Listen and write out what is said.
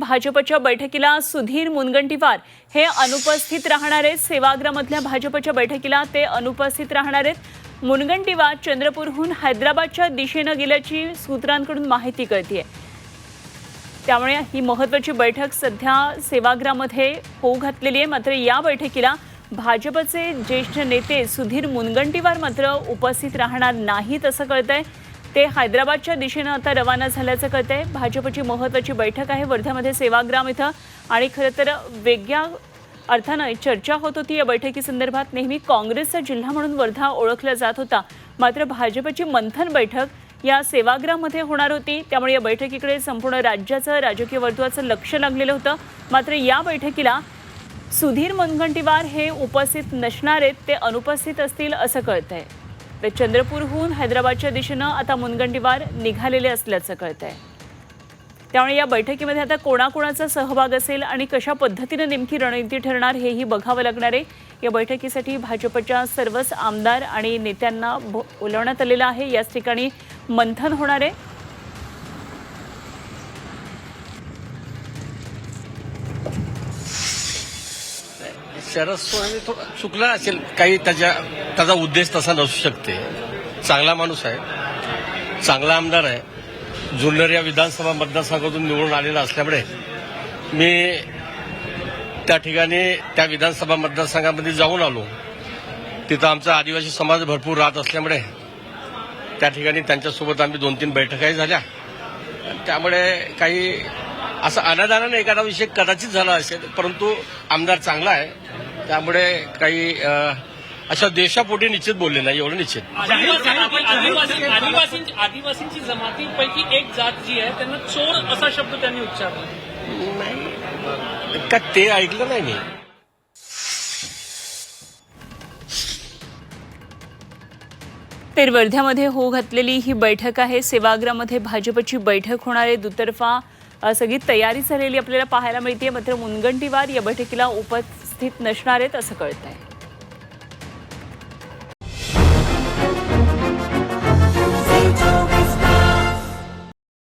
भाजपच्या बैठकीला सुधीर मुनगंटीवार. हे अनुपस्थित राहणार आहेत. सेवाग्राममधल्या भाजपच्या बैठकीला ते अनुपस्थित राहणार आहेत. मुनगंटीवार चंद्रपूरहून हैदराबादच्या दिशेनं गेल्याची सूत्रांकडून माहिती कळतीये. त्यामुळे ही महत्वाची बैठक सध्या सेवाग्राममध्ये होऊ घातलेली आहे. मात्र या बैठकीला भाजपचे ज्येष्ठ नेते सुधीर मुनगंटीवार मात्र उपस्थित राहणार नाहीत असं कळतंय. ते हैदराबादच्या दिशेनं आता रवाना झाल्याचं कळतंय. भाजपची महत्वाची बैठक आहे. वर्ध्यामध्ये सेवाग्राम इथं. आणि खरं तर वेगळ्या अर्थानं चर्चा होत होती या बैठकीसंदर्भात नेहमी काँग्रेसचा जिल्हा म्हणून वर्धा ओळखला जात होता. मात्र भाजपची मंथन बैठक या सेवाग्राममध्ये होणार होती. त्यामुळे या बैठकीकडे संपूर्ण राज्याचं राजकीय वर्तुळाचं लक्ष लागलेलं होतं. मात्र या बैठकीला सुधीर मुनगंटीवार हे उपस्थित नसणार आहेत. ते अनुपस्थित असतील असं कळतंय. तर चंद्रपूरहून हैदराबादच्या दिशेनं आता मुनगंटीवार निघालेले असल्याचं कळतंय. त्यामुळे या बैठकीमध्ये आता कोणाकोणाचा सहभाग असेल आणि कशा पद्धतीनं नेमकी रणनीती ठरणार हेही बघावं लागणार आहे. या बैठकीसाठी भाजपच्या सर्वच आमदार आणि नेत्यांना बोलवण्यात आलेलं आहे. याच ठिकाणी मंथन होणार आहे. शरद सोनवणे थोडा चुकला असेल काही त्याच्या त्याचा उद्देश तसा नसू शकते. चांगला माणूस आहे. चांगला आमदार आहे. जुन्नर या विधानसभा मतदारसंघातून निवडून आलेला असल्यामुळे मी त्या ठिकाणी त्या विधानसभा मतदारसंघामध्ये जाऊन आलो. तिथं आमचा आदिवासी समाज भरपूर राहत असल्यामुळे त्या ठिकाणी त्यांच्यासोबत आम्ही दोन तीन बैठकाही झाल्या. त्यामुळे काही असं अनादानाने एखादा विषय कदाचित झाला असेल परंतु आमदार चांगला आहे. त्यामुळे काही अशा देशापोटी निश्चित बोलले नाही एवढं निश्चित. आदिवासी आदिवासी आदिवासींची जमातीपैकी एक जात जी आहे त्यांना चोर असा शब्द त्यांनी उच्चारला. नाही. का ते ऐकलं नाही मी? तर वर्ध्यामध्ये होऊ घातलेली ही बैठक आहे. सेवाग्राममध्ये भाजपची बैठक होणार आहे दुतर्फा. सगळी तयारी झालेली आपल्याला पाहायला मिळते मात्र मुनगंटीवार या बैठकीला उपस्थित नसणार आहेत असं कळत आहे